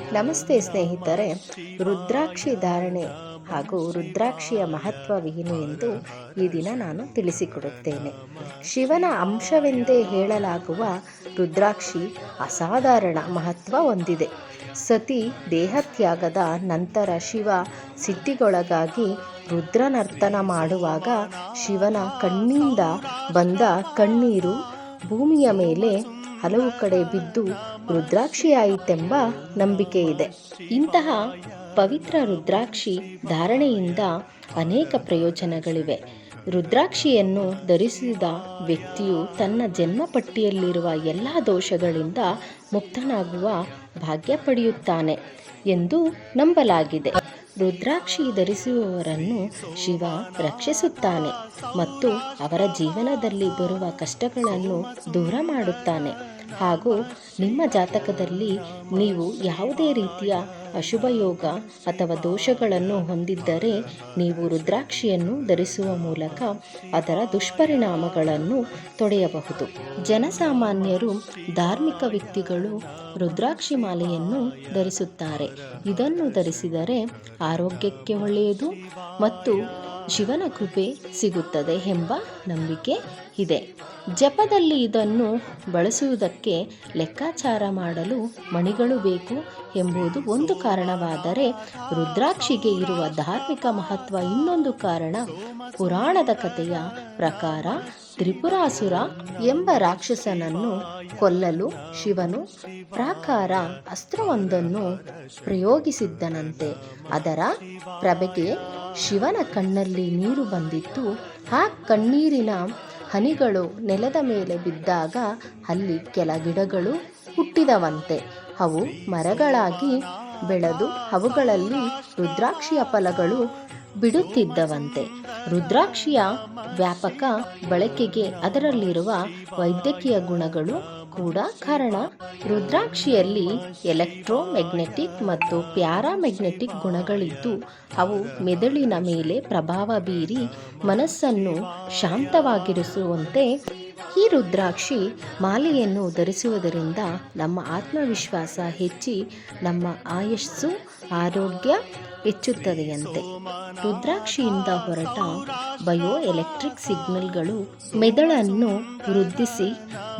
ನಮಸ್ತೆ ಸ್ನೇಹಿತರೆ, ರುದ್ರಾಕ್ಷಿ ಧಾರಣೆ ಹಾಗೂ ರುದ್ರಾಕ್ಷಿಯ ಮಹತ್ವವೇನು ಎಂದು ಈ ದಿನ ನಾನು ತಿಳಿಸಿಕೊಡುತ್ತೇನೆ. ಶಿವನ ಅಂಶವೆಂದೇ ಹೇಳಲಾಗುವ ರುದ್ರಾಕ್ಷಿ ಅಸಾಧಾರಣ ಮಹತ್ವ ಹೊಂದಿದೆ. ಸತಿ ದೇಹತ್ಯಾಗದ ನಂತರ ಶಿವ ಸಿದ್ಧಿಗೊಳಗಾಗಿ ರುದ್ರನರ್ತನ ಮಾಡುವಾಗ ಶಿವನ ಕಣ್ಣಿಂದ ಬಂದ ಕಣ್ಣೀರು ಭೂಮಿಯ ಮೇಲೆ ಹಲವು ಕಡೆ ಬಿದ್ದು ರುದ್ರಾಕ್ಷಿಯಾಯಿತೆಂಬ ನಂಬಿಕೆ ಇದೆ ಇಂತಹ ಪವಿತ್ರ ರುದ್ರಾಕ್ಷಿ ಧಾರಣೆಯಿಂದ ಅನೇಕ ಪ್ರಯೋಜನಗಳಿವೆ. ರುದ್ರಾಕ್ಷಿಯನ್ನು ಧರಿಸಿದ ವ್ಯಕ್ತಿಯು ತನ್ನ ಜನ್ಮ ಪಟ್ಟಿಯಲ್ಲಿರುವ ಎಲ್ಲ ದೋಷಗಳಿಂದ ಮುಕ್ತನಾಗುವ ಭಾಗ್ಯ ಪಡೆಯುತ್ತಾನೆ ಎಂದು ನಂಬಲಾಗಿದೆ. ರುದ್ರಾಕ್ಷಿ ಧರಿಸುವವರನ್ನು ಶಿವ ರಕ್ಷಿಸುತ್ತಾನೆ ಮತ್ತು ಅವರ ಜೀವನದಲ್ಲಿ ಬರುವ ಕಷ್ಟಗಳನ್ನು ದೂರ ಮಾಡುತ್ತಾನೆ. ಹಾಗೂ ನಿಮ್ಮ ಜಾತಕದಲ್ಲಿ ನೀವು ಯಾವುದೇ ರೀತಿಯ ಅಶುಭ ಯೋಗ ಅಥವಾ ದೋಷಗಳನ್ನು ಹೊಂದಿದ್ದರೆ ನೀವು ರುದ್ರಾಕ್ಷಿಯನ್ನು ಧರಿಸುವ ಮೂಲಕ ಅದರ ದುಷ್ಪರಿಣಾಮಗಳನ್ನು ತೊಡೆಯಬಹುದು. ಜನಸಾಮಾನ್ಯರು ಧಾರ್ಮಿಕ ವ್ಯಕ್ತಿಗಳು ರುದ್ರಾಕ್ಷಿ ಮಾಲೆಯನ್ನು ಧರಿಸುತ್ತಾರೆ. ಇದನ್ನು ಧರಿಸಿದರೆ ಆರೋಗ್ಯಕ್ಕೆ ಒಳ್ಳೆಯದು ಮತ್ತು ಶಿವನ ಕೃಪೆ ಸಿಗುತ್ತದೆ ಎಂಬ ನಂಬಿಕೆ ಇದೆ. ಜಪದಲ್ಲಿ ಇದನ್ನು ಬಳಸುವುದಕ್ಕೆ ಲೆಕ್ಕಾಚಾರ ಮಾಡಲು ಮಣಿಗಳು ಬೇಕು ಎಂಬುದು ಒಂದು ಕಾರಣವಾದರೆ ರುದ್ರಾಕ್ಷಿಗೆ ಇರುವ ಧಾರ್ಮಿಕ ಮಹತ್ವ ಇನ್ನೊಂದು ಕಾರಣ ಪುರಾಣದ ಕಥೆಯ ಪ್ರಕಾರ ತ್ರಿಪುರಾಸುರ ಎಂಬ ರಾಕ್ಷಸನನ್ನು ಕೊಲ್ಲಲು ಶಿವನು ಪ್ರಾಕಾರ ಅಸ್ತ್ರವೊಂದನ್ನು ಪ್ರಯೋಗಿಸಿದ್ದನಂತೆ. ಅದರ ಪ್ರಭೆಗೆ ಶಿವನ ಕಣ್ಣಲ್ಲಿ ನೀರು ಬಂದಿತ್ತು. ಆ ಕಣ್ಣೀರಿನ ಹನಿಗಳು ನೆಲದ ಮೇಲೆ ಬಿದ್ದಾಗ ಅಲ್ಲಿ ಕೆಲ ಗಿಡಗಳು ಹುಟ್ಟಿದವಂತೆ. ಅವು ಮರಗಳಾಗಿ ಬೆಳೆದು ಅವುಗಳಲ್ಲಿ ರುದ್ರಾಕ್ಷಿಯ ಫಲಗಳು ಬಿಡುತ್ತಿದ್ದವಂತೆ. ರುದ್ರಾಕ್ಷಿಯ ವ್ಯಾಪಕ ಬಳಕೆಗೆ ಅದರಲ್ಲಿರುವ ವೈದ್ಯಕೀಯ ಗುಣಗಳು ಕೂಡ ಕಾರಣ. ರುದ್ರಾಕ್ಷಿಯಲ್ಲಿ ಎಲೆಕ್ಟ್ರೋಮೆಗ್ನೆಟಿಕ್ ಮತ್ತು ಪ್ಯಾರಾಮ್ಯಾಗ್ನೆಟಿಕ್ ಗುಣಗಳಿದ್ದು ಅವು ಮೆದುಳಿನ ಮೇಲೆ ಪ್ರಭಾವ ಬೀರಿ ಮನಸ್ಸನ್ನು ಶಾಂತವಾಗಿರಿಸುವಂತೆ ಈ ರುದ್ರಾಕ್ಷಿ ಮಾಲೆಯನ್ನು ಧರಿಸುವುದರಿಂದ ನಮ್ಮ ಆತ್ಮವಿಶ್ವಾಸ ಹೆಚ್ಚಿ ನಮ್ಮ ಆಯಸ್ಸು, ಆರೋಗ್ಯ ಹೆಚ್ಚುತ್ತದೆಯಂತೆ. ರುದ್ರಾಕ್ಷಿಯಿಂದ ಹೊರಟ ಬಯೋ ಎಲೆಕ್ಟ್ರಿಕ್ ಸಿಗ್ನಲ್ಗಳು ಮೆದುಳನ್ನು ವೃದ್ಧಿಸಿ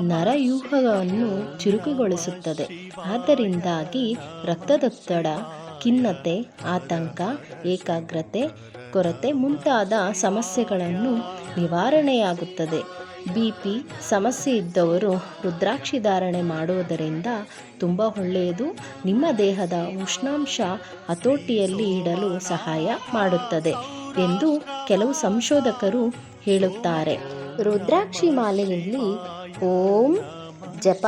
ನರವ್ಯೂಹವನ್ನು ಚುರುಕುಗೊಳಿಸುತ್ತದೆ. ಆದ್ದರಿಂದಾಗಿ ರಕ್ತದೊತ್ತಡ, ಖಿನ್ನತೆ, ಆತಂಕ, ಏಕಾಗ್ರತೆ, ಕೊರತೆ ಮುಂತಾದ ಸಮಸ್ಯೆಗಳನ್ನು ನಿವಾರಣೆಯಾಗುತ್ತದೆ. ಬಿ ಪಿ ಸಮಸ್ಯೆ ಇದ್ದವರು ರುದ್ರಾಕ್ಷಿ ಧಾರಣೆ ಮಾಡುವುದರಿಂದ ತುಂಬ ಒಳ್ಳೆಯದು. ನಿಮ್ಮ ದೇಹದ ಉಷ್ಣಾಂಶ ಹತೋಟಿಯಲ್ಲಿ ಇಡಲು ಸಹಾಯ ಮಾಡುತ್ತದೆ ಎಂದು ಕೆಲವು ಸಂಶೋಧಕರು ಹೇಳುತ್ತಾರೆ. ರುದ್ರಾಕ್ಷಿ ಮಾಲೆಯಲ್ಲಿ ಓಂ ಜಪ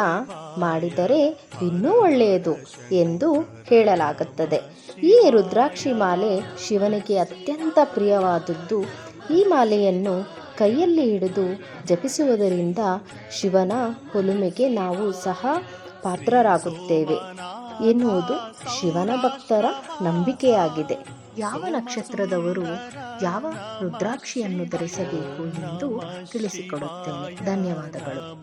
ಮಾಡಿದರೆ ಇನ್ನೂ ಒಳ್ಳೆಯದು ಎಂದು ಹೇಳಲಾಗುತ್ತದೆ. ಈ ರುದ್ರಾಕ್ಷಿ ಮಾಲೆ ಶಿವನಿಗೆ ಅತ್ಯಂತ ಪ್ರಿಯವಾದದ್ದು. ಈ ಮಾಲೆಯನ್ನು ಕೈಯಲ್ಲಿ ಹಿಡಿದು ಜಪಿಸುವುದರಿಂದ ಶಿವನ ಒಲುಮೆಗೆ ನಾವು ಸಹ ಪಾತ್ರರಾಗುತ್ತೇವೆ ಎನ್ನುವುದು ಶಿವನ ಭಕ್ತರ ನಂಬಿಕೆಯಾಗಿದೆ. ಯಾವ ನಕ್ಷತ್ರದವರು ಯಾವ ರುದ್ರಾಕ್ಷಿಯನ್ನು ಧರಿಸಬೇಕು ಎಂದು ತಿಳಿಸಿಕೊಡುತ್ತೇನೆ. ಧನ್ಯವಾದಗಳು.